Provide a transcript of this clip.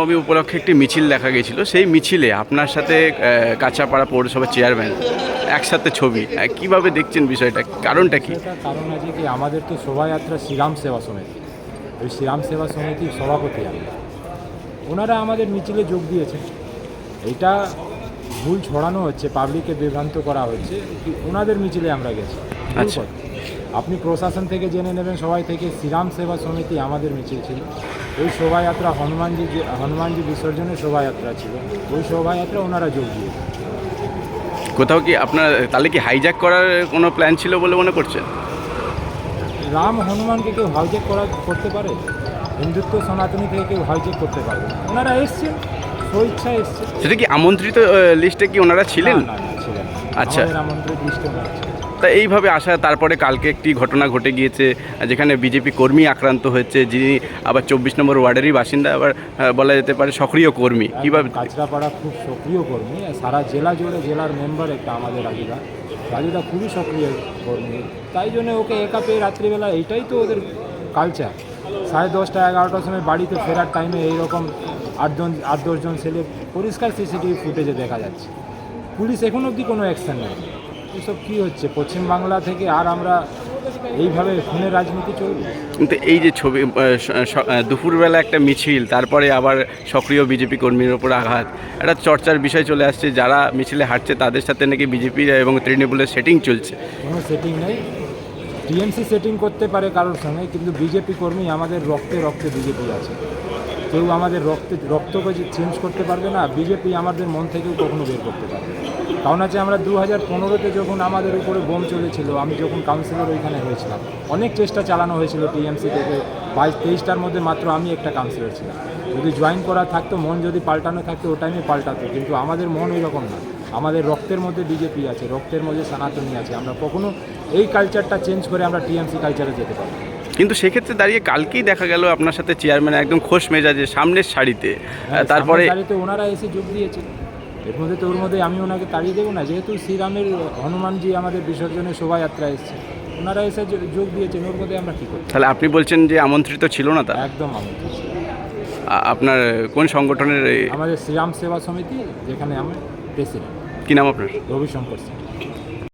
নবমী উপলক্ষে একটি মিছিল দেখা গেছিল। সেই মিছিলে আপনার সাথে কাঁচাপাড়া পৌরসভার চেয়ারম্যান একসাথে ছবি। কীভাবে দেখছেন বিষয়টা? কারণটা কি? কারণ আছে কি আমাদের তো শোভাযাত্রা শ্রীরাম সেবা সমিতি। ওই শ্রীরাম সেবা সমিতির সভাপতি আমি। ওনারা আমাদের মিছিলে যোগ দিয়েছেন। এটা ভুল ছড়ানো হচ্ছে পাবলিককে বিভ্রান্ত করা হচ্ছে। কি ওনাদের মিছিলে আমরা গেছি। আচ্ছা। আপনি প্রশাসন থেকে জেনে নেবেন সবাই থেকে শ্রীরাম সেবা সমিতি আমাদের মিছিল ছিল। ওই শোভাযাত্রা হনুমানজি যে- হনুমানজি বিসর্জনের শোভাযাত্রা ছিল ওই শোভাযাত্রা ওনারা যোগ দিয়ে কোথাও কি আপনার তাহলে কি হাইজ্যাক করার কোনো প্ল্যান ছিল বলে মনে করছেন রাম হনুমানকে কেউ হাইজেক করা করতে পারে হিন্দুত্ব সনাতনী থেকে কেউ হাইজেক করতে পারবে না ওনারা এসছেন স্বইচ্ছা এসছে সেটা কি আমন্ত্রিত লিস্টে কি ওনারা ছিলেন। আচ্ছা। আমন্ত্রিত লিস্টে ওনারা। তা এইভাবে আসা তারপরে কালকে একটি ঘটনা ঘটে গিয়েছে যেখানে বিজেপি কর্মী আক্রান্ত হয়েছে যিনি আবার চব্বিশ নম্বর ওয়ার্ডেরই বাসিন্দা আবার বলা যেতে পারে সক্রিয় কর্মী। কীভাবে কাঁচরাপাড়া খুব সক্রিয় কর্মী সারা জেলা জুড়ে জেলার মেম্বার একটা আমাদের রাজুদা। রাজুদা খুবই সক্রিয় কর্মী তাই জন্য ওকে একা পেয়ে রাত্রিবেলা এইটাই তো ওদের কালচার সাড়ে দশটা এগারোটার সময় বাড়িতে ফেরার টাইমে এইরকম আটজন আট দশজন ছেলে পরিষ্কার সিসিটিভি ফুটেজে দেখা যাচ্ছে। পুলিশ এখন অবধি কোনো অ্যাকশন নেই এসব কী হচ্ছে? পশ্চিমবাংলা থেকে আর আমরা এইভাবে খুনের রাজনীতি চলবে? কিন্তু এই যে ছবি দুপুরবেলা একটা মিছিল তারপরে আবার সক্রিয় বিজেপি কর্মীর ওপর আঘাত। একটা চর্চার বিষয় চলে আসছে যারা মিছিলে হাঁটছে তাদের সাথে নাকি বিজেপি এবং তৃণমূলের সেটিং চলছে? কোনো সেটিং নেই। টিএমসি সেটিং করতে পারে কারোর সঙ্গে কিন্তু বিজেপি কর্মী আমাদের রক্তে রক্তে বিজেপি আছে। কেউ আমাদের রক্তে রক্তকে চেঞ্জ করতে পারবে না বিজেপি আমাদের মন থেকেও কখনো বের করতে পারবে কারণ আছে আমরা দু হাজার পনেরোতে যখন আমাদের উপরে বোম চলেছিল, আমি যখন কাউন্সিলর ওইখানে হয়েছিলাম, অনেক চেষ্টা চালানো হয়েছিল টিএমসি থেকে। বাইশ, তেইশটার মধ্যে মাত্র আমি একটা কাউন্সিলর ছিলাম। যদি জয়েন করা থাকতো, মন যদি পাল্টানো থাকতো ও টাইমে পাল্টাতো। কিন্তু আমাদের মন ওই রকম না। আমাদের রক্তের মধ্যে বিজেপি আছে, রক্তের মধ্যে সনাতনী আছে। আমরা কখনো এই কালচারটা চেঞ্জ করে আমরা টিএমসি কালচারে যেতে পারব। কিন্তু সেক্ষেত্রে দাঁড়িয়ে কালকেই দেখা গেল আপনার সাথে চেয়ারম্যান একদম খোশ মেজাজে সামনের আহ, হ্যাঁ, তারপরে ওনারা এসে যোগ দিয়েছে। এর মধ্যে তো ওর মধ্যে আমি ওনাকে তাড়িয়ে দেবো না যেহেতু শ্রীরামের হনুমানজি আমাদের বিসর্জনের শোভাযাত্রা এসছে। ওনারা এসে যোগ দিয়েছেন ওর মধ্যে আমরা কী করি তাহলে আপনি বলছেন যে আমন্ত্রিত ছিল না তা একদম আমন্ত্রিত আপনার কোন সংগঠনের আমাদের শ্রীরাম সেবা সমিতি যেখানে আমি প্রেসিডেন্ট কি নাম আপনার? রবিশঙ্কর সিং